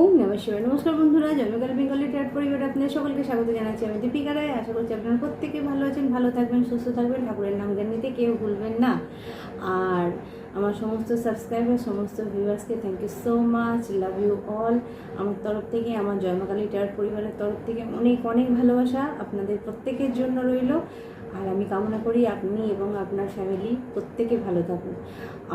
ওম নমঃ নমস্কার বন্ধুরা জন্মকাল বেঙ্গলি ট্যাট পরিবার আপনাদের সকলকে স্বাগত জানাচ্ছি আমি দীপিকা রায় আশা করছি আপনারা প্রত্যেকে ভালো আছেন, ভালো থাকবেন, সুস্থ থাকবেন, ঠাকুরের নাম জ্ঞান নিতে কেউ ভুলবেন না। আর আমার সমস্ত সাবস্ক্রাইবার সমস্ত ভিউয়ার্সকে thank you so much love you all আমার তরফ থেকে, আমার জন্মকালী ট্যাট পরিবারের তরফ থেকে অনেক অনেক ভালোবাসা আপনাদের প্রত্যেকের জন্য রইল। আর আমি কামনা করি আপনি এবং আপনার ফ্যামিলি প্রত্যেকে ভালো থাকুন।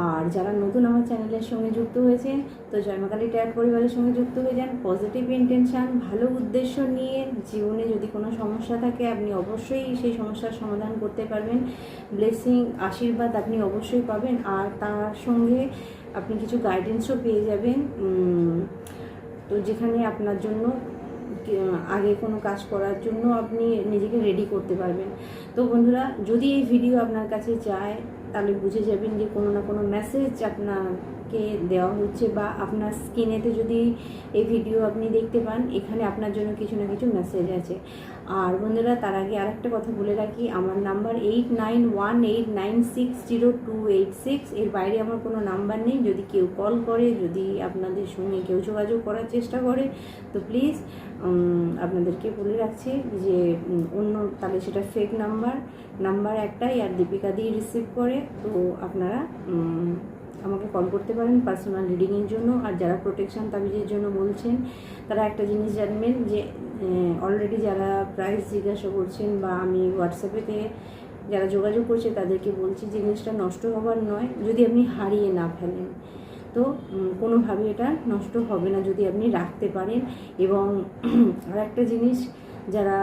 আর যারা নতুন আমার চ্যানেলের সঙ্গে যুক্ত হয়েছেন, তো জয়মাকালী ট্যাগ পরিবারের সঙ্গে যুক্ত হয়ে যান। পজিটিভ ইন্টেনশান ভালো উদ্দেশ্য নিয়ে জীবনে যদি কোনো সমস্যা থাকে, আপনি অবশ্যই সেই সমস্যার সমাধান করতে পারবেন। ব্লেসিং আশীর্বাদ আপনি অবশ্যই পাবেন। আর তার সঙ্গে আপনি কিছু গাইডেন্সও পেয়ে যাবেন। তো যেখানে আপনার জন্য আগে কোনো কাজ করার জন্য আপনি নিজেকে রেডি করতে পারবেন। তো বন্ধুরা, যদি এই ভিডিও আপনার কাছে যায়, তাহলে বুঝে যাবেন যে কোনো না কোনো মেসেজ আপনাকে দেওয়া হচ্ছে বা আপনার স্ক্রিনেতে যদি এই ভিডিও আপনি দেখতে পান, এখানে আপনার জন্য কিছু না কিছু মেসেজ আছে। আর বন্ধুরা, তার আগে আরেকটা কথা বলে রাখি, আমার number eight nine one eight nine six zero two eight six এর বাইরে আমার কোনো নাম্বার নেই, যদি কেউ কল করে, যদি আপনাদের সঙ্গে কেউ যোগাযোগ করার চেষ্টা করে, তো প্লিজ আপনাদেরকে বলে রাখছি যে অন্য, তাহলে সেটা ফেক নাম্বার নাম্বার একটাই, আর দীপিকা দিয়ে রিসিভ করে, তো আপনারা আমাকে কল করতে পারেন পার্সোনাল রিডিংয়ের জন্য, আর যারা প্রোটেকশন তাবিজের জন্য বলছেন, তারা একটা জিনিস জানবেন যে অলরেডি যারা প্রাইস জিজ্ঞাসা করছেন বা আমি হোয়াটসঅ্যাপেতে যারা যোগাযোগ করছে তাদেরকে বলছি জিনিসটা নষ্ট হবার নয়, যদি আপনি হারিয়ে না ফেলেন। তো কোনোভাবে এটা নষ্ট হবে না যদি আপনি রাখতে পারেন এবং আর একটা জিনিস, যারা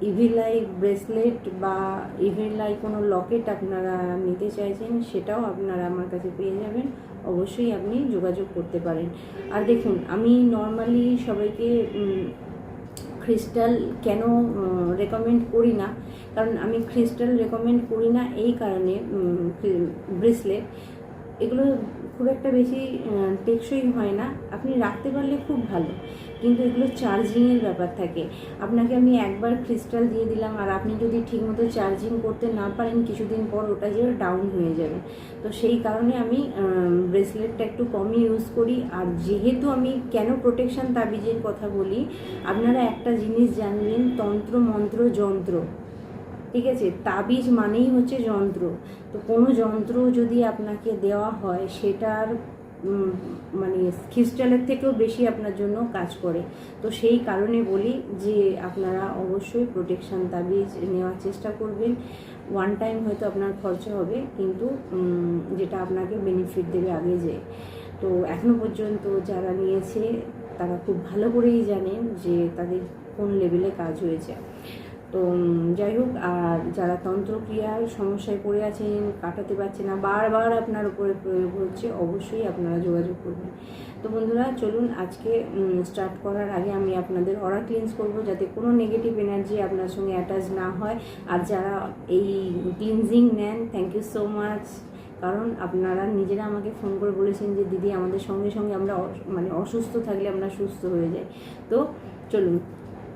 ইভিলাই ব্রেসলেট বা ইভিলাই কোনো লকেট আপনারা নিতে চাইছেন সেটাও আপনারা আমার কাছে পেয়ে যাবেন। অবশ্যই আপনি যোগাযোগ করতে পারেন। আর দেখুন, আমি নর্মালি সবাইকে ক্রিস্টাল কেন রেকমেন্ড করি না? কারণ আমি ক্রিস্টাল রেকমেন্ড করি না এই কারণে ব্রেসলেট এগুলো খুব একটা বেশি টেকসই হয় না। আপনি রাখতে পারলে খুব ভালো। কিন্তু এগুলো চার্জিংয়ের ব্যাপার থাকে। আপনাকে আমি একবার ক্রিস্টাল দিয়ে দিলাম আর আপনি যদি ঠিকমতো চার্জিং করতে না পারেন, কিছুদিন পর ওটা যে ডাউন হয়ে যাবে। তো সেই কারণে আমি ব্রেসলেটটা একটু কমই ইউজ করি। আর যেহেতু আমি কেন প্রোটেকশন তাবিজের কথা বলি, আপনারা একটা জিনিস জানবেন, তন্ত্র, মন্ত্র, যন্ত্র। ঠিক আছে? তাবিজ মানেই হচ্ছে যন্ত্র। তো কোনো যন্ত্র যদি আপনাকে দেওয়া হয়, সেটার মানে খ্রিস্টালের থেকেও বেশি আপনার জন্য কাজ করে। তো সেই কারণে বলি যে আপনারা অবশ্যই প্রোটেকশান তাবিজ নেওয়ার চেষ্টা করবেন। ওয়ান টাইম হয়তো আপনার খরচা হবে, কিন্তু যেটা আপনাকে বেনিফিট দেবে আগে যে। তো এখনও পর্যন্ত যারা নিয়েছে, তারা খুব ভালো করেই জানেন যে তাদের কোন লেভেলে কাজ হয়েছে। তো যাই হোক, আর যারা তন্ত্রক্রিয়ার সমস্যায় পড়ে আছেন, কাটাতে পারছে না, বারবার আপনার উপরে প্রয়োগ হচ্ছে, অবশ্যই আপনারা যোগাযোগ করবেন। তো বন্ধুরা, চলুন আজকে স্টার্ট করার আগে আমি আপনাদের অরা ক্লিনস করব, যাতে কোনো নেগেটিভ এনার্জি আপনার সঙ্গে অ্যাটাচ না হয়। আর যারা এই ক্লিনজিং নেন থ্যাংক ইউ সো মাচ কারণ আপনারা নিজেরা আমাকে ফোন করে বলেছেন যে, দিদি, আমাদের সঙ্গে সঙ্গে আমরা মানে অসুস্থ থাকলে আমরা সুস্থ হয়ে যাই। তো, চলুন।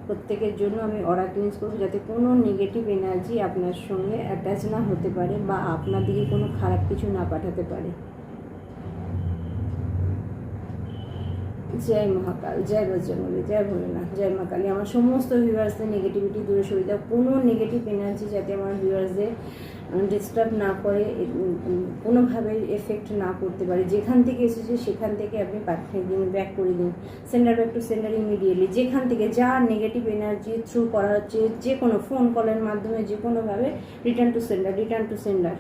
প্রত্যেকের জন্য আমি অরা ক্লিনস করব যাতে কোনো নেগেটিভ এনার্জি আপনার সঙ্গে অ্যাটাচ না হতে পারে বা আপনার দিকে কোনো খারাপ কিছু না পাঠাতে পারে। জয় মহাকাল, জয় বজরঙ্গলী জয় ভোলেনাথ, জয় মা কালী। আমার সমস্ত ভিউয়ার্সদের নেগেটিভিটি দূরে দাও। কোনো নেগেটিভ এনার্জি যাতে আমার ভিউয়ার্সদের ডিস্টার্ব না করে কোনোভাবে এফেক্ট না করতে পারে। যেখান থেকে এসেছে সেখান থেকে আপনি পাঠিয়ে দিন ব্যাক করে দিন। Sender back to sender immediately যেখান থেকে যা নেগেটিভ এনার্জি থ্রু করা হচ্ছে, যে কোনো ফোন কলের মাধ্যমে যে কোনোভাবে return to sender return to sender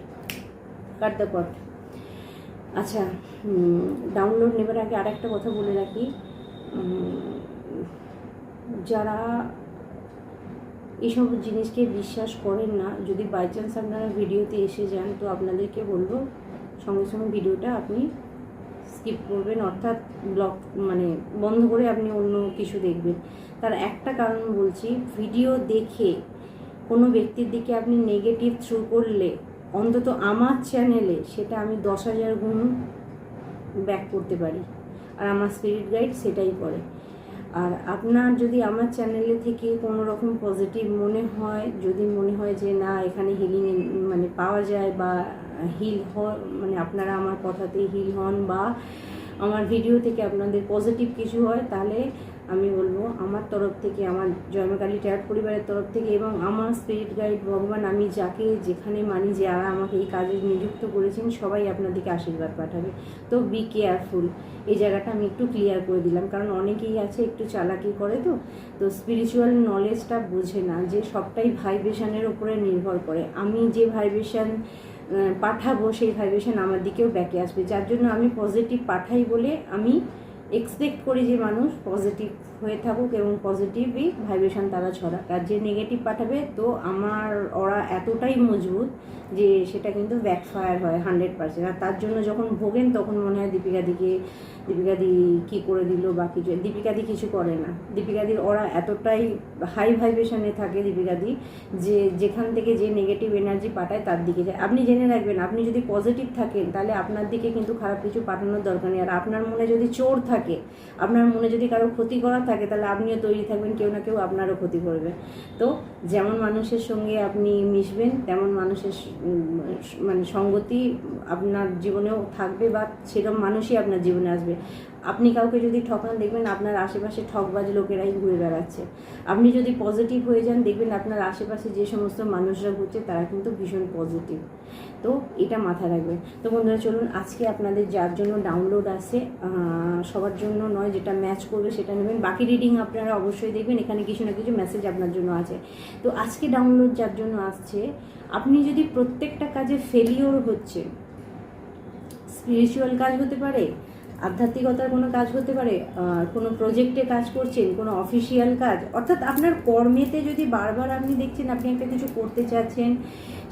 cut the cot আচ্ছা ডাউনলোড নেবার আগে আরেকটা কথা বলে রাখি। যারা এইসব জিনিসকে বিশ্বাস করেন না। যদি বাই চান্স আপনারা ভিডিওতে এসে যান, তো আপনাদেরকে বলব, সঙ্গে সঙ্গে ভিডিওটা আপনি স্কিপ করবেন। অর্থাৎ ব্লক মানে বন্ধ করে আপনি অন্য কিছু দেখবেন। তার একটা কারণ বলছি, ভিডিও দেখে কোনো ব্যক্তির দিকে আপনি নেগেটিভ থ্রু করলে, অন্তত আমার চ্যানেলে সেটা আমি দশ হাজার গুণ ব্যাক করতে পারি। আর আমার স্পিরিট গাইড সেটাই করে। আর আপনার যদি আমার চ্যানেলে থেকে কোনো রকম পজিটিভ মনে হয়, যদি মনে হয় যে না, এখানে হিলিং মানে পাওয়া যায় বা হিল হ মানে আপনারা আমার কথাতে হিল হন বা আমার ভিডিও থেকে আপনাদের পজিটিভ কিছু হয়, তাহলে আমি বলব, আমার তরফ থেকে, আমার জয়মাকালী ট্যাট পরিবারের তরফ থেকে এবং আমার স্পিরিট গাইড ভগবান, আমি যাকে যেখানে মানি, যারা আমাকে এই কাজে নিযুক্ত করেছেন, সবাই আপনাদেরকে আশীর্বাদ পাঠাবে। তো বি কেয়ারফুল এই জায়গাটা আমি একটু ক্লিয়ার করে দিলাম, কারণ অনেকেই আছে একটু চালাকি করে তো। তো স্পিরিচুয়াল নলেজটা বোঝে না, যে সবটাই ভাইব্রেশনের উপরে নির্ভর করে। আমি যে ভাইব্রেশন পাঠাবো, সেই ভাইব্রেশন আমার দিকেও ব্যাকে আসবে। যার জন্য আমি পজিটিভ পাঠাই বলে আমি এক্সপেক্ট করি যে মানুষ পজিটিভ হয়ে থাকুক এবং পজিটিভই ভাইব্রেশন তারা ছড়াক। আর যে নেগেটিভ পাঠাবে, তো আমার, ওরা এতটাই মজবুত যে সেটা কিন্তু ব্যাকফায়ার হয় হান্ড্রেড পার্সেন্ট আর তার জন্য যখন ভোগেন, তখন মনে হয় দীপিকা দিকে দীপিকা দি কী করে দিল বা কিছু, দীপিকাদি কিছু করে না। দীপিকাদির ওরা এতটাই হাই ভাইব্রেশনে থাকে দীপিকাদি যে যেখান থেকে যে নেগেটিভ এনার্জি পাঠায় তার দিকে যায়। আপনি জেনে রাখবেন, আপনি যদি পজিটিভ থাকেন তাহলে আপনার দিকে কিন্তু খারাপ কিছু পাঠানোর দরকার নেই। আর আপনার মনে যদি চোর থাকে, আপনার মনে যদি কারও ক্ষতি করা থাকে তাহলে আপনিও তৈরি থাকবেন, কেউ না কেউ আপনারও ক্ষতি করবে। তো যেমন মানুষের সঙ্গে আপনি মিশবেন, তেমন মানুষের মানে সঙ্গতি আপনার জীবনেও থাকবে বা সেরকম মানুষই আপনার জীবনে আসবে। আপনি কাউকে যদি ঠকান, দেখবেন আপনার আশেপাশে ঠকবাজ লোকেরাই ঘুরে বেড়াচ্ছে। আপনি যদি পজিটিভ হয়ে যান, দেখবেন আপনার আশেপাশে যে সমস্ত মানুষরা ঘুরছে, তারা কিন্তু ভীষণ পজিটিভ তো এটা মাথায় রাখবেন। তো বন্ধুরা, চলুন আজকে আপনাদের যার জন্য ডাউনলোড আছে সবার জন্য নয়, যেটা ম্যাচ করবে সেটা নেবেন। বাকি রিডিং আপনারা অবশ্যই দেখবেন, এখানে কিছু না কিছু মেসেজ আপনার জন্য আছে। তো আজকে ডাউনলোড যার জন্য আসছে, আপনি যদি প্রত্যেকটা কাজে ফেলিওর হচ্ছে স্পিরিচুয়াল কাজ হতে পারে আধ্যাত্মিকতার কোনো কাজ হতে পারে? কোনো প্রজেক্টে কাজ করছেন, কোনো অফিসিয়াল কাজ? অর্থাৎ আপনার কর্মেতে যদি বারবার আপনি দেখছেন আপনি একটা কিছু করতে চাচ্ছেন,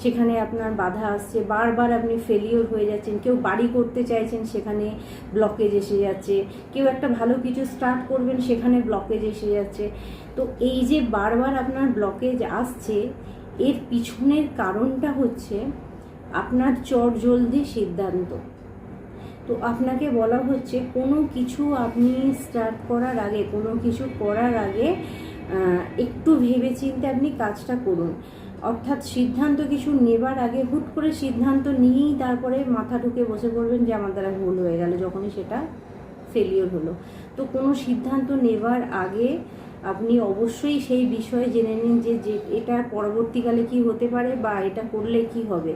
সেখানে আপনার বাধা আসছে, বারবার আপনি ফেলিওর হয়ে যাচ্ছেন, কেউ বাড়ি করতে চাইছেন, সেখানে ব্লকেজ এসে যাচ্ছে, কেউ একটা ভালো কিছু স্টার্ট করবেন, সেখানে ব্লকেজ এসে যাচ্ছে। তো এই যে বারবার আপনার ব্লকেজ আসছে, এর পিছনের কারণটা হচ্ছে আপনার চট জলদি সিদ্ধান্ত। তো আপনাকে বলা হচ্ছে, কোনো কিছু আপনি স্টার্ট করার আগে, কোনো কিছু করার আগে একটু ভেবেচিন্তে আপনি কাজটা করুন। অর্থাৎ সিদ্ধান্ত কিছু নেবার আগে হুট করে সিদ্ধান্ত নিয়েই তারপরে মাথা ঢুকে বসে পড়বেন যে, আমার দ্বারা ভুল হয়ে গেল, যখনই সেটা ফেলিওর হলো। তো কোনো সিদ্ধান্ত নেবার আগে আপনি অবশ্যই সেই বিষয়ে জেনে নিন যে যে এটা পরবর্তীকালে কি হতে পারে বা এটা করলে কি হবে।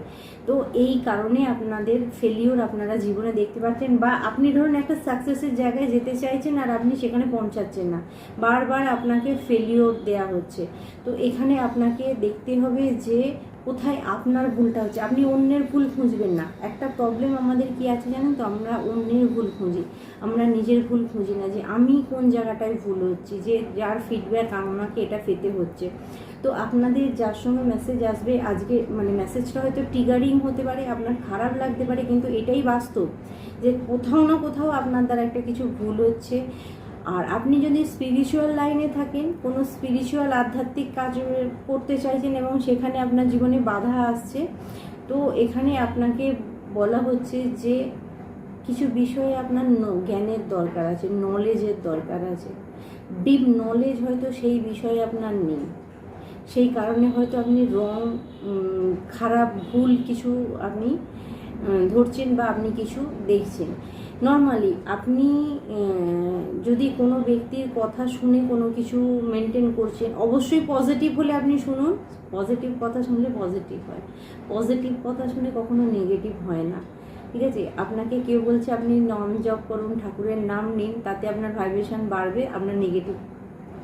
তো এই কারণে আপনাদের ফেলিওর আপনারা জীবনে দেখতে পাচ্ছেন বা আপনি ধরুন একটা সাকসেসের জায়গায় যেতে চাইছেন আর আপনি সেখানে পৌঁছাচ্ছেন না। বারবার আপনাকে ফেলিওর দেয়া হচ্ছে। তো এখানে আপনাকে দেখতে হবে যে কোথায় আপনার ভুলটা হচ্ছে? আপনি অন্যের ভুল খুঁজবেন না। একটা প্রবলেম আমাদের কি আছে জানেন তো? আমরা অন্যের ভুল খুঁজি। আমরা নিজের ভুল খুঁজি না যে আমি কোন জায়গাটায় ভুল হচ্ছি, যে যার ফিডব্যাক আমাকে এটা পেতে হচ্ছে। তো আপনাদের যার সঙ্গে মেসেজ আসবে, আজকে মানে মেসেজটা হয়তো ট্রিগারিং হতে পারে, আপনার খারাপ লাগতে পারে, কিন্তু এটাই বাস্তব যে কোথাও না কোথাও আপনার দ্বারা একটা কিছু ভুল হচ্ছে। আর আপনি যদি স্পিরিচুয়াল লাইনে থাকেন, কোনো স্পিরিচুয়াল আধ্যাত্মিক কাজ করতে চাইছেন এবং সেখানে আপনার জীবনে বাধা আসছে, তো এখানে আপনাকে বলা হচ্ছে যে কিছু বিষয়ে আপনার জ্ঞানের দরকার আছে নলেজের দরকার আছে। ডিপ নলেজ হয়তো সেই বিষয়ে আপনার নেই। সেই কারণে হয়তো আপনি রং খারাপ ভুল কিছু আপনি ধরছেন বা আপনি কিছু দেখছেন। নর্মালি আপনি যদি কোনো ব্যক্তির কথা শুনে কোনো কিছু মেনটেন করছেন, অবশ্যই পজিটিভ হলে আপনি শুনুন। পজিটিভ কথা শুনলে পজিটিভ হয়। পজিটিভ কথা শুনে কখনো নেগেটিভ হয় না। ঠিক আছে? আপনাকে কেউ বলছে, আপনি নাম জপ করুন, ঠাকুরের নাম নিন, তাতে আপনার ভাইব্রেশন বাড়বে, আপনার নেগেটিভ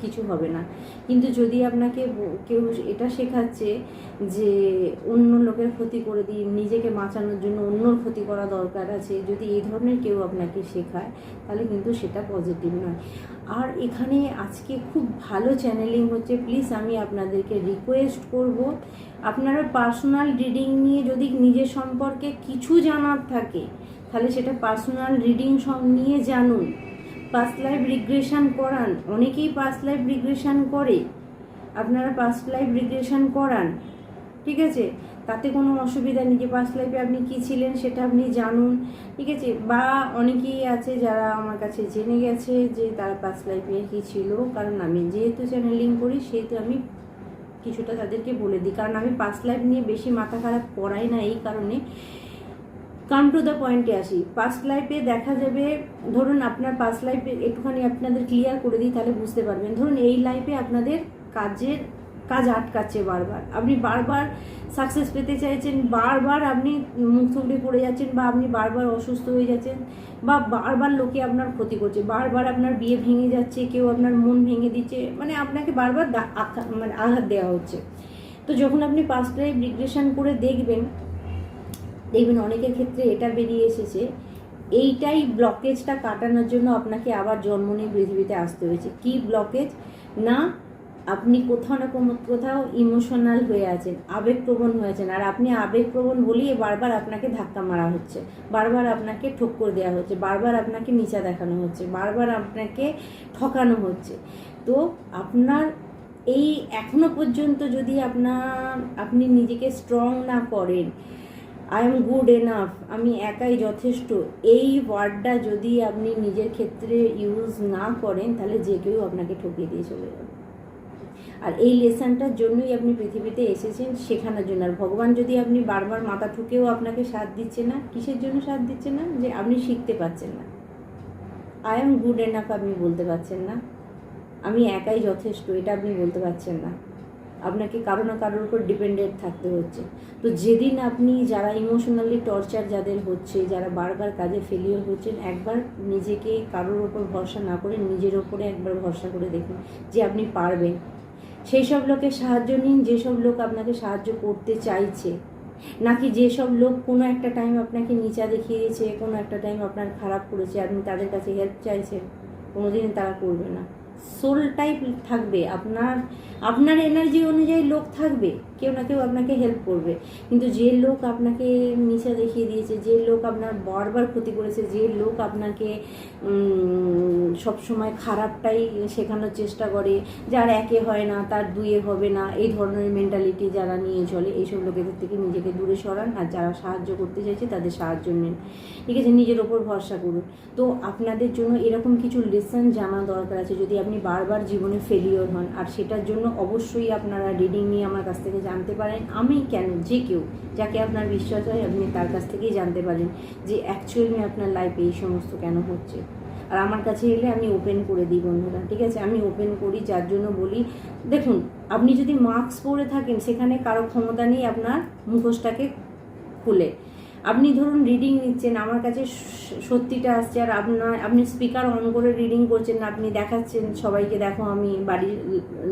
কিছু হবে না। কিন্তু যদি আপনাকে কেউ এটা শেখাচ্ছে যে অন্য লোকের ক্ষতি করে দিই নিজেকে বাঁচানোর জন্য অন্যর ক্ষতি করা দরকার আছে, যদি এই ধরনের কেউ আপনাকে শেখায়, তাহলে কিন্তু সেটা পজিটিভ নয়। আর এখানে আজকে খুব ভালো চ্যানেলিং হচ্ছে। প্লিজ আমি আপনাদেরকে রিকোয়েস্ট করব, আপনারা পার্সোনাল রিডিং নিয়ে যদি নিজের সম্পর্কে কিছু জানার থাকে, তাহলে সেটা পার্সোনাল রিডিং সব নিয়ে জানুন। পাস্ট লাইফ রিগ্রেশন করান। অনেকেই পাস্ট লাইফ রিগ্রেশন করে। আপনারা পাস্ট লাইফ রিগ্রেশন করান। ঠিক আছে? তাতে কোনো অসুবিধা নেই যে পাস্ট লাইফে আপনি কী ছিলেন সেটা আপনি জানুন। ঠিক আছে? বা অনেকেই আছে যারা আমার কাছে জেনে গেছে যে তার পাস্ট লাইফে কী ছিল। কারণ আমি যেহেতু চ্যানেলিং করি, সেহেতু আমি কিছুটা তাদেরকে বলে দিই। কারণ আমি পাস্ট লাইফ নিয়ে বেশি মাথা খারাপ করাই না এই কারণে। কাম টু দ্য পয়েন্টে আসি। পাস্ট লাইফে দেখা যাবে, ধরুন আপনার পাস্ট লাইফে একটুখানি আপনাদের ক্লিয়ার করে দিই, তাহলে বুঝতে পারবেন। ধরুন এই লাইফে আপনাদের কাজের কাজ আটকাচ্ছে বারবার। আপনি বারবার সাকসেস পেতে চাইছেন, বারবার আপনি মুখ থুবড়ে পড়ে যাচ্ছেন বা আপনি বারবার অসুস্থ হয়ে যাচ্ছেন বা বারবার লোকে আপনার ক্ষতি করছে, বারবার আপনার বিয়ে ভেঙে যাচ্ছে, কেউ আপনার মন ভেঙে দিচ্ছে মানে আপনাকে বারবার মানে আঘাত দেওয়া হচ্ছে। তো যখন আপনি পাস্ট লাইফ রিগ্রেশন করে দেখবেন দেখবেন অনেকের ক্ষেত্রে এটা বেরিয়ে এসেছে। এইটাই ব্লকেজটা কাটানোর জন্য আপনাকে আবার জন্ম নিয়ে পৃথিবীতে আসতে হয়েছে। কি ব্লকেজ না, আপনি কোথাও না কোথাও ইমোশনাল হয়ে আছেন, আবেগপ্রবণ হয়েছেন আর আপনি আবেগপ্রবণ বলিয়ে বারবার আপনাকে ধাক্কা মারা হচ্ছে, বারবার আপনাকে ঠক্কর দেওয়া হচ্ছে, বারবার আপনাকে নিচা দেখানো হচ্ছে, বারবার আপনাকে ঠকানো হচ্ছে। তো আপনার এই এখনও পর্যন্ত যদি আপনার, আপনি নিজেকে স্ট্রং না করেন আই এম গুড এনাফ আমি একাই যথেষ্ট। এই ওয়ার্ডটা যদি আপনি নিজের ক্ষেত্রে ইউজ না করেন, তাহলে যে কেউ আপনাকে ঠকিয়ে দিয়ে চলে যাবে। আর এই লেসনটার জন্যই আপনি পৃথিবীতে এসেছেন, শেখানোর জন্য। আর ভগবান যদি আপনি বারবার মাথা ঠুকেও আপনাকে সাথ দিচ্ছে না, কিসের জন্য সাথ দিচ্ছে না? যে আপনি শিখতে পারছেন না। আই এম গুড এনাফ আপনি বলতে পারছেন না। আমি একাই যথেষ্ট, এটা আপনি বলতে পারছেন না। আপনাকে কারও না কারোর উপর ডিপেন্ডেন্ট থাকতে হচ্ছে। তো যেদিন আপনি যারা ইমোশনালি টর্চার যাদের হচ্ছে, যারা বারবার কাজে ফেলিওর হচ্ছেন, একবার নিজেকে কারোর ওপর ভরসা না করে নিজের ওপরে একবার ভরসা করে দেখুন যে আপনি পারবেন। সেই সব লোকের সাহায্য নিন যেসব লোক আপনাকে সাহায্য করতে চাইছে। নাকি যেসব লোক কোনো একটা টাইম আপনাকে নিচা দেখিয়েছে, কোনো একটা টাইম আপনার খারাপ করেছে, আপনি তাদের কাছে হেল্প চাইছেন, কোনোদিন তারা করবে না। সোল টাইপ থাকবে। আপনার আপনার এনার্জি অনুযায়ী লোক থাকবে, কেউ না কেউ আপনাকে হেল্প করবে। কিন্তু যে লোক আপনাকে নিচা দেখিয়ে দিয়েছে, যে লোক আপনার বারবার ক্ষতি করেছে, যে লোক আপনাকে সব সময় খারাপটাই শেখানোর চেষ্টা করে, যার একে হয় না, তার দুয়ে হবে না, এই ধরনের মেন্টালিটি যারা নিয়ে চলে, এইসব লোকেদের থেকে নিজেকে দূরে সরান আর যারা সাহায্য করতে চাইছে তাদের সাহায্য নেন। ঠিক আছে, নিজের ওপর ভরসা করুন। তো আপনাদের জন্য এরকম কিছু লেসন জানা দরকার আছে, যদি আপনি বারবার জীবনে ফেলিওর হন, আর সেটার জন্য অবশ্যই আপনারা রিডিং নিয়ে আমার কাছ থেকে জানতে পারেন। আমি কেন, যে কেউ যাকে আপনার বিশ্বাস হয়, আপনি তার কাছ থেকেই জানতে পারেন যে অ্যাকচুয়ালি আপনার লাইফে এই সমস্ত কেন হচ্ছে। আর আমার কাছে এলে আমি ওপেন করে দিই বন্ধুরা, ঠিক আছে? আমি ওপেন করি, যার জন্য বলি, দেখুন, আপনি যদি মাস্ক পরে থাকেন, সেখানে কারও ক্ষমতা নেই আপনার মুখোশটাকে খুলে। আপনি ধরুন রিডিং নিচ্ছেন, আমার কাছে সত্যিটা আসছে, আর আপনার আপনি স্পিকার অন করে রিডিং করছেন, আপনি দেখাচ্ছেন, সবাইকে দেখো আমি বাড়ির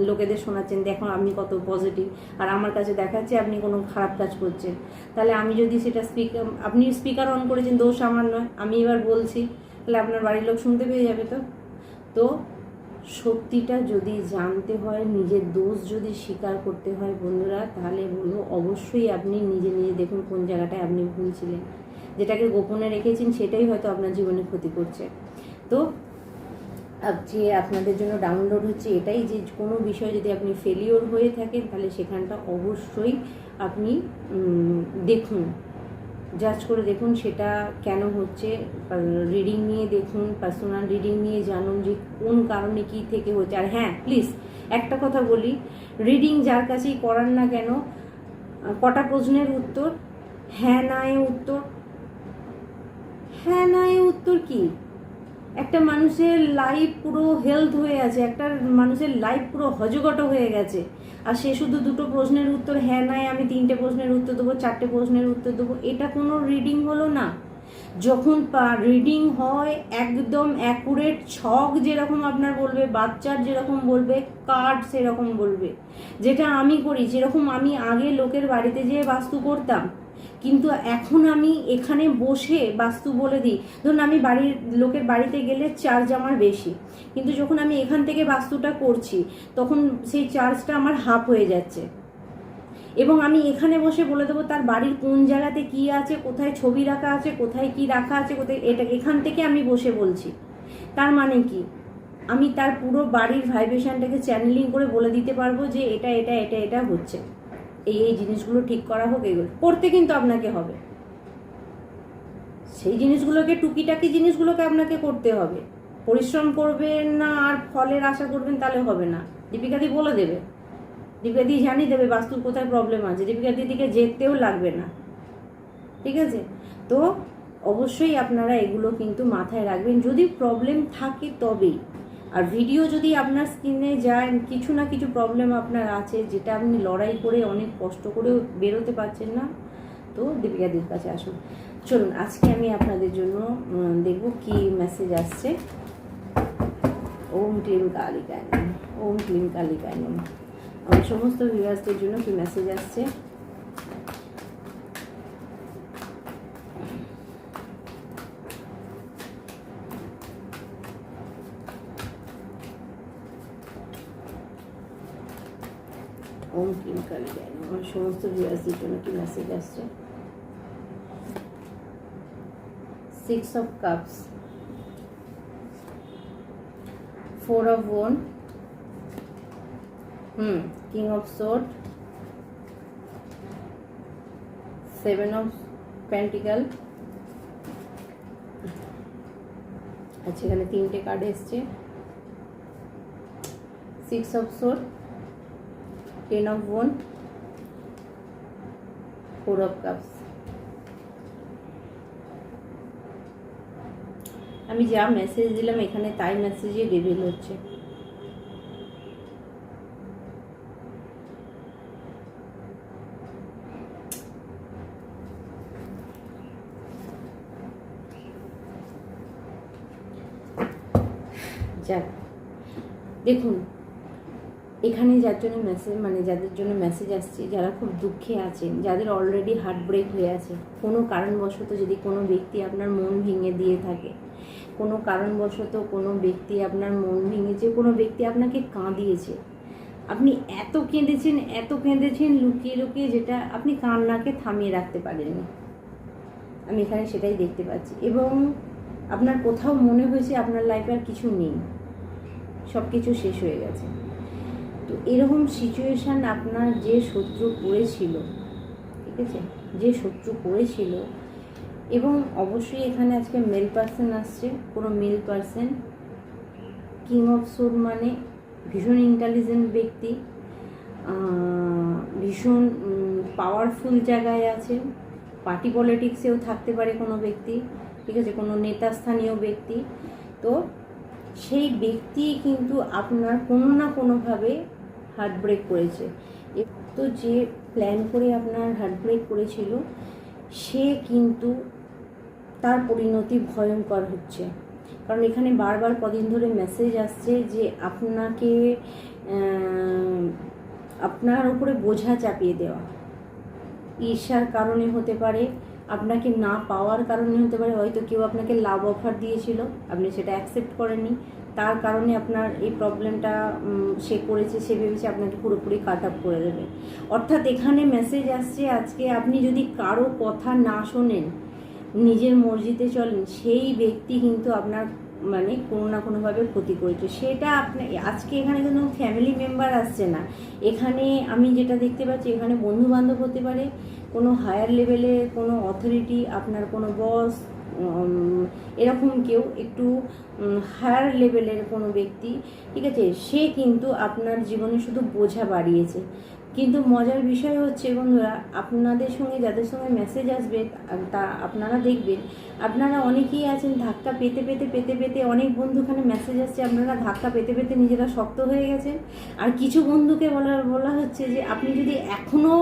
লোকেদের শোনাচ্ছেন, দেখো আমি কত পজিটিভ আর আমার কাছে দেখাচ্ছে আপনি কোনো খারাপ কাজ করছেন। তাহলে আমি যদি সেটা স্পিকার আপনি স্পিকার অন করেছেন, দোষ আমার নয়, আমি এবার বলছি, তাহলে আপনার বাড়ির লোক শুনতে পেয়ে যাবে তো? তো সত্যিটা যদি জানতে হয়, নিজের দোষ যদি স্বীকার করতে হয় বন্ধুরা, তাহলে বলব অবশ্যই আপনি নিজে নিজে দেখুন কোন জায়গাটায় আপনি ভুল ছিলেন। যেটাকে গোপনে রেখেছেন, সেটাই হয়তো আপনার জীবনে ক্ষতি করছে। তো যে আপনাদের জন্য ডাউনলোড হচ্ছে, এটাই যে কোনো বিষয় যদি আপনি ফেলিওর হয়ে থাকেন, তাহলে সেখানটা অবশ্যই আপনি দেখুন। জাজ করে দেখুন সেটা কেন হচ্ছে রিডিং নিয়ে দেখুন পার্সোনাল রিডিং নিয়ে জানুন যে কোন কারণে কী থেকে হচ্ছে। আর হ্যাঁ প্লিজ একটা কথা বলি রিডিং যার কাছেই করান না কেন কটা প্রশ্নের উত্তর? হ্যাঁ না, এ উত্তর। হ্যাঁ না, এ উত্তর কি? একটা মানুষের লাইফ পুরো হেলথ হয়ে আছে একটা মানুষের লাইফ পুরো হজগট হয়ে গেছে। আর সে শুধু দুটো প্রশ্নের উত্তর হ্যাঁ নাই, আমি তিনটে প্রশ্নের উত্তর দেবো, চারটে প্রশ্নের উত্তর দেবো, এটা কোনো রিডিং হলো না। যখন রিডিং হয় একদম অ্যাকুরেট ছক যেরকম আপনার বলবে, বাচ্চার যেরকম বলবে কার্ড সেরকম বলবে। যেটা আমি করি, যেরকম আমি আগে লোকের বাড়িতে যেয়ে বাস্তু করতাম কিন্তু এখন আমি এখানে বসে বাস্তু বলে দিই। ধরুন আমি বাড়ির, লোকের বাড়িতে গেলে চার্জ আমার বেশি। কিন্তু যখন আমি এখান থেকে বাস্তুটা করছি, তখন সেই চার্জটা আমার হাফ হয়ে যাচ্ছে। এবং আমি এখানে বসে বলে দেবো, তার বাড়ির কোন জায়গাতে কি আছে? কোথায় ছবি রাখা আছে? কোথায় কি রাখা আছে? কোথায় এটা এখান থেকে আমি বসে বলছি। তার মানে কি? আমি তার পুরো বাড়ির ভাইব্রেশনটাকে চ্যানেলিং করে বলে দিতে পারব যে এটা এটা এটা এটা হচ্ছে। এই এই জিনিসগুলো ঠিক করা হোক, এগুলো করতে কিন্তু আপনাকে হবে। সেই জিনিসগুলোকে, টুকিটাকি জিনিসগুলোকে আপনাকে করতে হবে। পরিশ্রম করবেন না আর ফলের আশা করবেন তাহলে হবে না। দীপিকাদি বলে দেবে। দীপিকাদি জানিয়ে দেবে বাস্তুর কোথায় প্রবলেম আছে। দীপিকা দিদিকে যেতেও লাগবে না। ঠিক আছে? তো অবশ্যই আপনারা এগুলো কিন্তু মাথায় রাখবেন। যদি প্রবলেম থাকে তবেই। আর ভিডিও যদি আপনার স্ক্রিনে যায়, কিছু না কিছু প্রবলেম আপনার আছে, যেটা আপনি লড়াই করে অনেক কষ্ট করেও বেরোতে পারছেন না, তো দীপিকাদির কাছে আসুন। চলুন, আজকে আমি আপনাদের জন্য দেখব কি মেসেজ আসছে। ওম ক্লিম কালিকায় নম ওম ক্লিম কালিকায় নম আমার সমস্ত ভিউয়ার্সদের জন্য কি মেসেজ আসছে? কোন ক্রিম দেয়। না আমার সমস্ত ভিউয়ার্সদের জন্য কি মেসেজ আসছে? Six of cups four of one hmm king of swords seven of pentacles আচ্ছা এখানে তিনটে কার্ড এসছে। Six of swords 10 of 1 4 of cups. আমি যা মেসেজ দিলাম, এখানে তাই মেসেজে রিভিল হচ্ছে। যাক, দেখুন এখানে যার জন্য মেসেজ মানে যাদের জন্য মেসেজ আসছে, যারা খুব দুঃখে আছেন, যাদের অলরেডি হার্ট ব্রেক হয়ে আছে, কোনো কারণবশত যদি কোনো ব্যক্তি আপনার মন ভেঙে দিয়ে থাকে, কোনো কারণবশত কোনো ব্যক্তি আপনার মন ভেঙেছে কোনো ব্যক্তি আপনাকে কাঁদিয়েছে, আপনি এত কেঁদেছেন এত কেঁদেছেন, লুকিয়ে লুকিয়ে যেটা আপনি কান্নাকে থামিয়ে রাখতে পারেননি। আমি এখানে সেটাই দেখতে পাচ্ছি। এবং আপনার কোথাও মনে হয়েছে আপনার লাইফে আর কিছু নেই সব কিছু শেষ হয়ে গেছে। তো এরকম সিচুয়েশান আপনার যে শত্রু পড়েছিল, ঠিক আছে? যে শত্রু পড়েছিল, এবং অবশ্যই এখানে আজকে মেল পার্সন আসছে কোনো male person king of swords মানে ভীষণ ইন্টেলিজেন্ট ব্যক্তি ভীষণ পাওয়ারফুল জায়গায় আছে পার্টি পলিটিক্সেও থাকতে পারে কোনো ব্যক্তি, ঠিক আছে? কোনো নেতাস্থানীয় ব্যক্তি, তো সেই ব্যক্তি কিন্তু আপনার কোনো না কোনোভাবে হার্ট ব্রেক করেছে। তো যে প্ল্যান করে আপনার হার্ট ব্রেক করেছিল, সে কিন্তু তার পরিণতি ভয়ঙ্কর হচ্ছে। কারণ এখানে বারবার কদিন ধরে মেসেজ আসছে যে আপনাকে আপনার উপরে বোঝা চাপিয়ে দেওয়া। ঈর্ষার কারণে হতে পারে, আপনাকে না পাওয়ার কারণে হতে পারে, হয়তো কেউ আপনাকে লাভ অফার দিয়েছিল, আপনি সেটা অ্যাকসেপ্ট করেননি। তার কারণে আপনার এই প্রবলেমটা সে করেছে, সে ভেবেছে আপনাকে পুরোপুরি কাট আপ করে দেবে। অর্থাৎ এখানে মেসেজ আসছে আজকে আপনি যদি কারও কথা না শোনেন, নিজের মর্জিতে চলেন, সেই ব্যক্তি কিন্তু আপনার মানে কোনো না কোনোভাবে ক্ষতি করেছে সেটা আপনি, আজকে এখানে কোনো ফ্যামিলি মেম্বার আসছে না। এখানে আমি যেটা দেখতে পাচ্ছি, এখানে বন্ধু বান্ধব হতে পারে, কোনো হায়ার লেভেলে কোনো অথরিটি আপনার কোনো বস এরকম কেউ একটু হায়ার লেভেলের কোনো ব্যক্তি, ঠিক আছে? সে কিন্তু আপনার জীবনে শুধু বোঝা বাড়িয়েছে। কিন্তু মজার বিষয় হচ্ছে বন্ধুরা, আপনাদের সঙ্গে যাদের সঙ্গে মেসেজ আসবে, তা আপনারা দেখবেন, আপনারা অনেকেই আছেন ধাক্কা পেতে পেতে পেতে পেতে অনেক বন্ধুখানে মেসেজ আসছে, আপনারা ধাক্কা পেতে পেতে নিজেরা শক্ত হয়ে গেছেন। আর কিছু বন্ধুকে বলা বলা হচ্ছে যে, আপনি যদি এখনও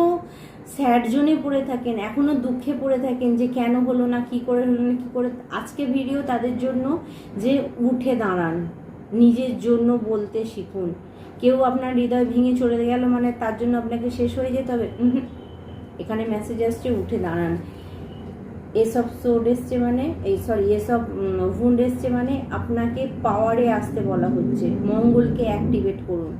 স্যাড জোনে পড়ে থাকেন এখনও দুঃখে পড়ে থাকেন যে কেন হলো না, কি করে হলো না, কী করে, আজকে ভিডিও তাদের জন্য যে উঠে দাঁড়ান, নিজের জন্য বলতে শিখুন। কেউ আপনার হৃদয় ভেঙে চলে গেল মানে তার জন্য আপনাকে শেষ হয়ে যেতে হবে। এখানে মেসেজ আসছে, উঠে দাঁড়ান। এসব সোড এসছে মানে এই সরি এসব ভুন্ড এসছে মানে আপনাকে পাওয়ারে আসতে বলা হচ্ছে। মঙ্গলকে অ্যাক্টিভেট করুন।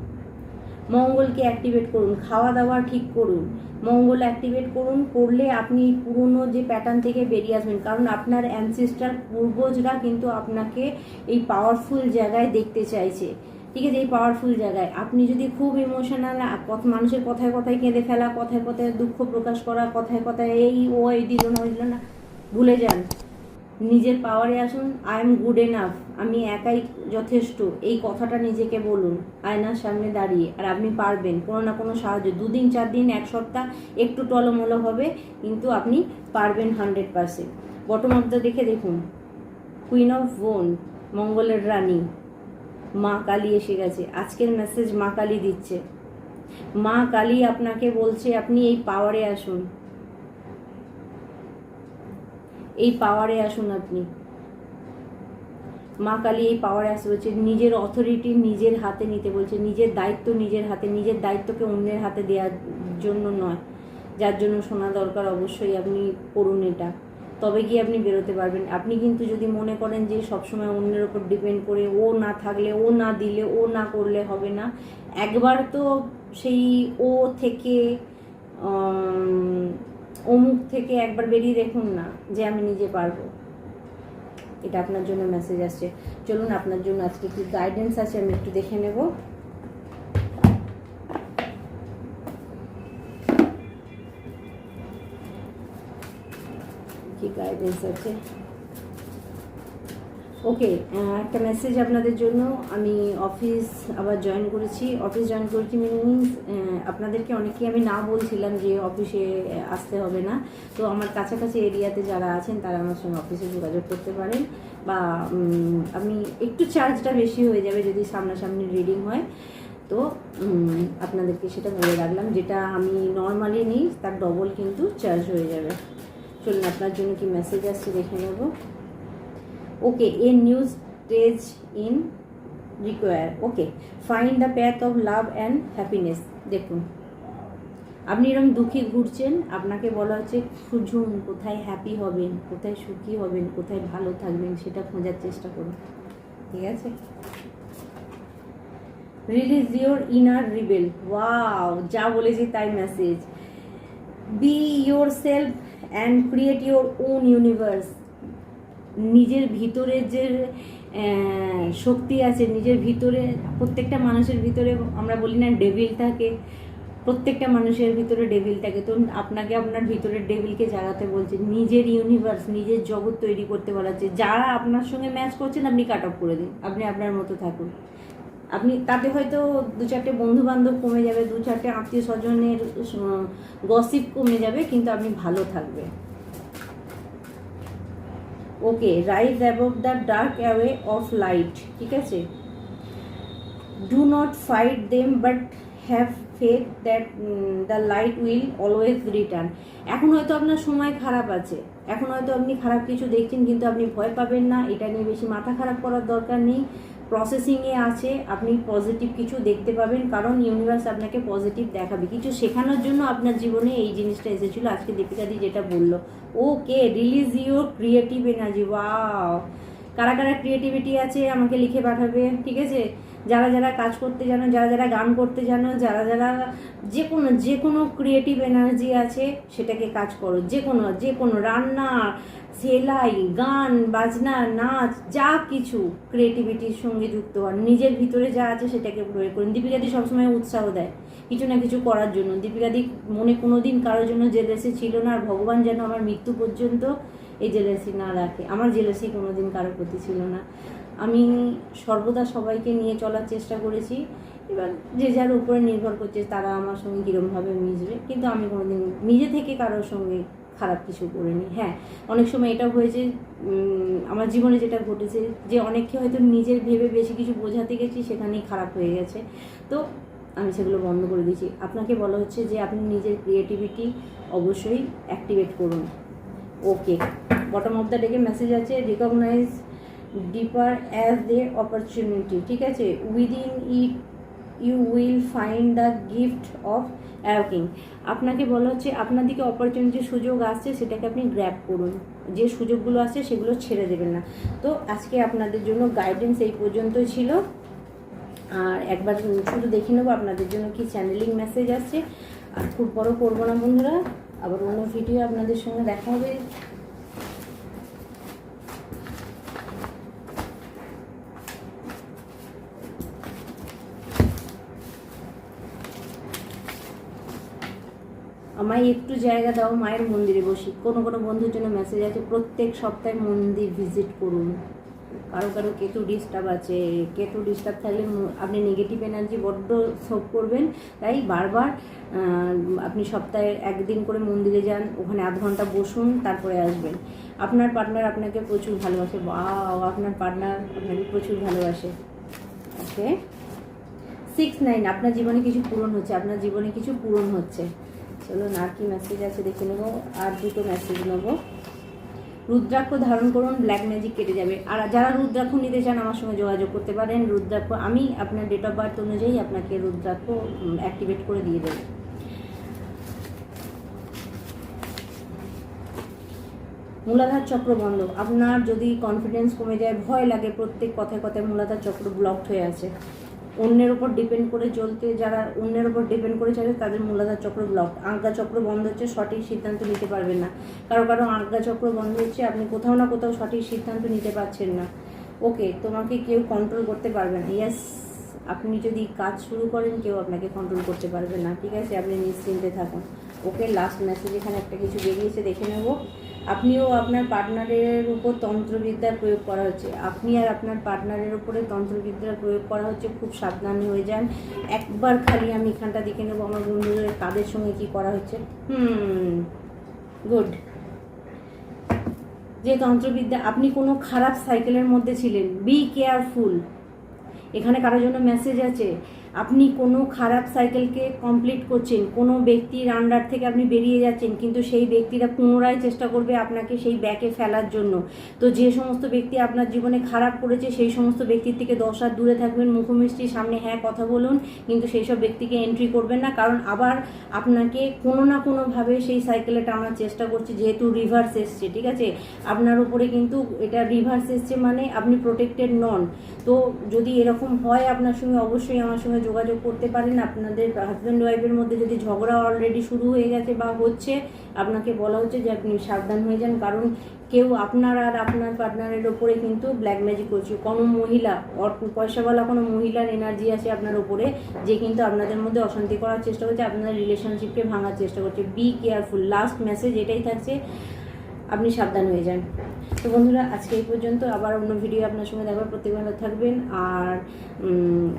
মঙ্গলকে অ্যাক্টিভেট করুন খাওয়া দাওয়া ঠিক করুন। মঙ্গল অ্যাক্টিভেট করুন, করলে আপনি পুরনো যে প্যাটার্ন থেকে বেরিয়ে আসবেন। কারণ আপনার অ্যানসেস্টার পূর্বজরা কিন্তু আপনাকে এই পাওয়ারফুল জায়গায় দেখতে চাইছে। ঠিক আছে, এই পাওয়ারফুল জায়গায়। আপনি যদি খুব ইমোশনাল মানুষের কথায় কথায় কেঁদে ফেলা, কথায় কথায় দুঃখ প্রকাশ করা, কথায় কথায় এই ও, এই দিল না, ওই দিল না, ভুলে যান। নিজের পাওয়ারে আসুন আই এম গুড এনাফ আমি একাই যথেষ্ট, এই কথাটা নিজেকে বলুন, আয়নার সামনে দাঁড়িয়ে, আর আপনি পারবেন, কোনো না কোনো সাহায্য, দুদিন চার দিন এক সপ্তাহ, একটু টলমলো হবে, কিন্তু আপনি পারবেন hundred percent bottom of the দেখে দেখুন কুইন অফ বোন মঙ্গলের রানী, মা কালী এসে গেছে, আজকের মেসেজ মা কালী দিচ্ছে। মা কালী আপনাকে বলছে, আপনি এই পাওয়ারে আসুন। এই পাওয়ারে আসুন আপনি। মা কালী এই পাওয়ারে আসতে বলছে, নিজের অথরিটি নিজের হাতে নিতে বলছে, নিজের দায়িত্ব নিজের হাতে, নিজের দায়িত্বকে অন্যের হাতে দেওয়ার জন্য নয়। যার জন্য শোনা দরকার অবশ্যই আপনি করুন এটা। তবে গিয়ে আপনি বেরোতে পারবেন। আপনি কিন্তু যদি মনে করেন যে সবসময় অন্যের ওপর ডিপেন্ড করে ও না থাকলে, ও না দিলে, ও না করলে হবে না, একবার তো সেই ও থেকে অমুক থেকে একবার বেরিয়ে দেখুন না যে আমি নিজে পারব। এটা আপনার জন্য মেসেজ আসছে। চলুন, আপনার জন্য আজকে কি গাইডেন্স আছে আমি একটু দেখে নেব। কি গাইডেন্স আছে? ওকে একটা মেসেজ আপনাদের জন্য। আমি অফিস আবার জয়েন করেছি। অফিস জয়েন করেছি মিনিংস আপনাদেরকে অনেকেই আমি না বলছিলাম যে অফিসে আসতে হবে না। তো আমার কাছাকাছি এরিয়াতে যারা আছেন, তারা আমার সঙ্গে অফিসে যোগাযোগ করতে পারেন। বা আমি একটু চার্জটা বেশি হয়ে যাবে যদি সামনাসামনি রিডিং হয়। তো আপনাদেরকে সেটা বলে রাখলাম, যেটা আমি নর্মালি নিই, তার ডবল কিন্তু চার্জ হয়ে যাবে। চলুন, আপনার জন্য কি মেসেজ আসছে দেখে নেব। Okay, a new stage in require. Okay, find the path of love and happiness. দেখুন, আপনি এরকম দুঃখী ঘুরছেন, আপনাকে বলা হচ্ছে খুঁজুন কোথায় হ্যাপি হবেন, কোথায় সুখী হবেন, কোথায় ভালো থাকবেন? সেটা খোঁজার চেষ্টা করুন। ঠিক আছে? Release your inner rebel wow যা বলেছি তাই message be yourself and create your own universe নিজের ভিতরে যে শক্তি আছে, নিজের ভিতরে, প্রত্যেকটা মানুষের ভিতরে আমরা বলি না ডেভিল থাকে, প্রত্যেকটা মানুষের ভিতরে ডেভিল থাকে। তো আপনাকে আপনার ভিতরের ডেভিলকে জাগাতে বলছে, নিজের ইউনিভার্স নিজের জগৎ তৈরি করতে বলা হচ্ছে। যারা আপনার সঙ্গে ম্যাচ করছেন, আপনি কাট অফ করে দিন, আপনি আপনার মতো থাকুন। আপনি, তাতে হয়তো দু চারটে বন্ধু বান্ধব কমে যাবে, দু চারটে আত্মীয় স্বজনের গসিপ কমে যাবে, কিন্তু আপনি ভালো থাকবেন। Okay rise above the dark away of light ঠিক আছে? Do not fight them but have faith that the light will always return এখন হয়তো আপনার সময় খারাপ আছে। এখন হয়তো আপনি খারাপ কিছু দেখছেন, কিন্তু আপনি ভয় পাবেন না। এটা নিয়ে বেশি মাথা খারাপ করার দরকার নেই। প্রসেসিংয়ে আছে, আপনি পজিটিভ কিছু দেখতে পাবেন, কারণ ইউনিভার্স আপনাকে পজিটিভ দেখাবে। কিছু শেখানোর জন্য আপনার জীবনে এই জিনিসটা এসেছিল, আজকে দীপিকাদি যেটা বলল। Okay release your creative energy wow কারা কারা ক্রিয়েটিভিটি আছে আমাকে লিখে পাঠাবে, ঠিক আছে? যারা যারা কাজ করতে জানো, যারা যারা গান করতে জানো, যারা যারা যে কোনো যে কোনো ক্রিয়েটিভ এনার্জি আছে, সেটাকে কাজ করো। যে কোনো যে কোনো রান্না সেলাই, গান, বাজনা, নাচ, যা কিছু ক্রিয়েটিভিটির সঙ্গে যুক্ত হন নিজের ভিতরে যা আছে সেটাকে প্রয়োগ করুন। দীপিকাদি সবসময় উৎসাহ দেয় কিছু না কিছু করার জন্য। দীপিকাদি মনে কোনো দিন কারোর জন্য জেলেসি ছিল না আর ভগবান যেন আমার মৃত্যু পর্যন্ত এই জেলেসি না রাখে। আমার জেলেসি কোনো দিন কারোর প্রতি ছিল না। আমি সর্বদা সবাইকে নিয়ে চলার চেষ্টা করেছি। এবার যে যার উপরে নির্ভর করছে তারা আমার সঙ্গে কীরকমভাবে মিশবে। কিন্তু আমি কোনোদিন নিজে থেকে কারোর সঙ্গে খারাপ কিছু করিনি হ্যাঁ। অনেক সময় এটা হয়েছে আমার জীবনে যেটা ঘটেছে যে, অনেককে হয়তো নিজের ভেবে বেশি কিছু বোঝাতে গেছি, সেখানেই খারাপ হয়ে গেছে। তো, আমি সেগুলো বন্ধ করে দিয়েছি। আপনাকে বলা হচ্ছে যে, আপনি নিজের ক্রিয়েটিভিটি অবশ্যই অ্যাক্টিভেট করুন। Okay bottom of the deck message আছে recognise deeper as the opportunity ঠিক আছে? Within it you will find the gift of awakening আপনাকে বলা হচ্ছে, আপনার দিকে অপরচুনিটি সুযোগ আসছে, সেটাকে আপনি গ্র্যাব করুন। যে সুযোগগুলো আসছে, সেগুলো ছেড়ে দেবেন না। তো আজকে আপনাদের জন্য গাইডেন্স এই পর্যন্তই ছিল। আর একবার শুধু দেখে নেব আপনাদের জন্য কি চ্যানেলিং মেসেজ আসছে। আর খুব বড় করব না বন্ধুরা। আবার অন্য ভিডিও আপনাদের সঙ্গে দেখা হবে। আমায় একটু জায়গা দাও, মায়ের মন্দিরে বসি। কোনো কোনো বন্ধুর জন্য মেসেজ আছে, প্রত্যেক সপ্তাহে মন্দির ভিজিট করুন। কারও কারও কেতু ডিস্টার্ব আছে। কেতু ডিস্টার্ব থাকলে আপনি নেগেটিভ এনার্জি বড্ড সোপ করবেন। তাই বারবার আপনি সপ্তাহে একদিন করে মন্দিরে যান, ওখানে আধ ঘণ্টা বসুন, তারপরে আসবেন। আপনার পার্টনার আপনাকে প্রচুর ভালোবাসে। বাও আপনার পার্টনার আপনাকে প্রচুর ভালোবাসে। ওকে সিক্স নাইন আপনার জীবনে কিছু পূরণ হচ্ছে, আপনার জীবনে কিছু পূরণ হচ্ছে। চলুন আর কি মেসেজ আছে দেখে নেব, আর দুটো মেসেজ নেব। রুদ্রাক্ষ ধারণ করুন ব্ল্যাক ম্যাজিক কেটে যাবে। আর যারা রুদ্রাক্ষ নিতে চান, আমার সঙ্গে যোগাযোগ করতে পারেন। রুদ্রাক্ষ, আমি আপনার ডেট অফ বার্থ অনুযায়ী আপনাকে রুদ্রাক্ষ অ্যাক্টিভেট করে দিয়ে দেবো। মূলাধার চক্র বন্ধ। আপনার যদি কনফিডেন্স কমে যায়, ভয় লাগে, প্রত্যেক কথায় কথায় মূলাধার চক্র ব্লকড হয়ে আছে। অন্যের ওপর ডিপেন্ড করে চলতে, যারা অন্যের ওপর ডিপেন্ড করে চলে, তাদের মূলাধার চক্র ব্লক আজ্ঞা চক্র বন্ধ হচ্ছে, সঠিক সিদ্ধান্ত নিতে পারবেন না। কারও কারও আজ্ঞা চক্র বন্ধ হচ্ছে, আপনি কোথাও না কোথাও সঠিক সিদ্ধান্ত নিতে পারছেন না। ওকে, তোমাকে কেউ কন্ট্রোল করতে পারবে না। ইয়েস আপনি যদি কাজ শুরু করেন, কেউ আপনাকে কন্ট্রোল করতে পারবে না। ঠিক আছে, আপনি নিশ্চিন্তে থাকুন। ওকে লাস্ট মেসেজ এখানে একটা কিছু বেরিয়েছে, দেখে নেব। আপনিও আপনার পার্টনারের উপর তন্ত্রবিদ্যার প্রয়োগ করা হচ্ছে। আপনি আর আপনার পার্টনারের উপরে তন্ত্রবিদ্যার প্রয়োগ করা হচ্ছে, খুব সাবধানে হয়ে যান। একবার খালি আমি এখানটা দেখে নেব আমার বন্ধুদের কাদের সঙ্গে কি করা হচ্ছে। হুম গুড যে তন্ত্রবিদ্যা, আপনি কোনো খারাপ সাইকেলের মধ্যে ছিলেন বি কেয়ারফুল এখানে কারোর জন্য মেসেজ আছে আপনি কোনো খারাপ সাইকেলকে কমপ্লিট করছেন, কোনো ব্যক্তির আন্ডার থেকে আপনি বেরিয়ে যাচ্ছেন, কিন্তু সেই ব্যক্তিরা পুনরায় চেষ্টা করবে আপনাকে সেই ব্যাকে ফেলার জন্য। তো যে সমস্ত ব্যক্তি আপনার জীবনে খারাপ করেছে, সেই সমস্ত ব্যক্তির থেকে দশ হাত দূরে থাকবেন মুখোমুখির সামনে হ্যাঁ কথা বলুন, কিন্তু সেই সব ব্যক্তিকে এন্ট্রি করবেন না, কারণ আবার আপনাকে কোনো না কোনোভাবে সেই সাইকেলে টানার চেষ্টা করছে, যেহেতু রিভার্স এসছে, ঠিক আছে? আপনার উপরে কিন্তু এটা রিভার্স এসছে মানে আপনি প্রোটেক্টেড নন। তো যদি এরকম হয় আপনার সঙ্গে, অবশ্যই আমার সঙ্গে যোগাযোগ করতে পারেন। আপনাদের হাজব্যান্ড ওয়াইফের মধ্যে যদি ঝগড়া অলরেডি শুরু হয়ে গেছে বা হচ্ছে, আপনাকে বলা হচ্ছে যে আপনি সাবধান হয়ে যান। কারণ কেউ আপনার আর আপনার পার্টনারের ওপরে কিন্তু ব্ল্যাক ম্যাজিক করছে। কোনো মহিলা পয়সাওয়ালা কোনো মহিলার এনার্জি আছে আপনার ওপরে, যে কিন্তু আপনাদের মধ্যে অশান্তি করার চেষ্টা করছে আপনার রিলেশনশিপকে ভাঙার চেষ্টা করছে। বি কেয়ারফুল লাস্ট মেসেজ এটাই থাকছে, আপনি সাবধান হয়ে যান। তো বন্ধুরা, আজকে এই পর্যন্ত। আবার অন্য ভিডিও আপনার সঙ্গে দেখার প্রত্যেক ভালো থাকবেন। আর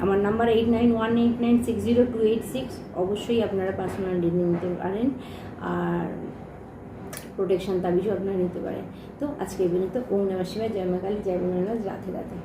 আমার number eight nine one eight nine six zero two eight six অবশ্যই আপনারা পার্সোনাল ডিজি নিতে পারেন। আর প্রোটেকশন তাবিজও আপনারা নিতে পারেন। তো আজকে এই পর্যন্ত। ওম নেওয়ার শিবায়। জয় মা কালী, জয় রাতে রাধে।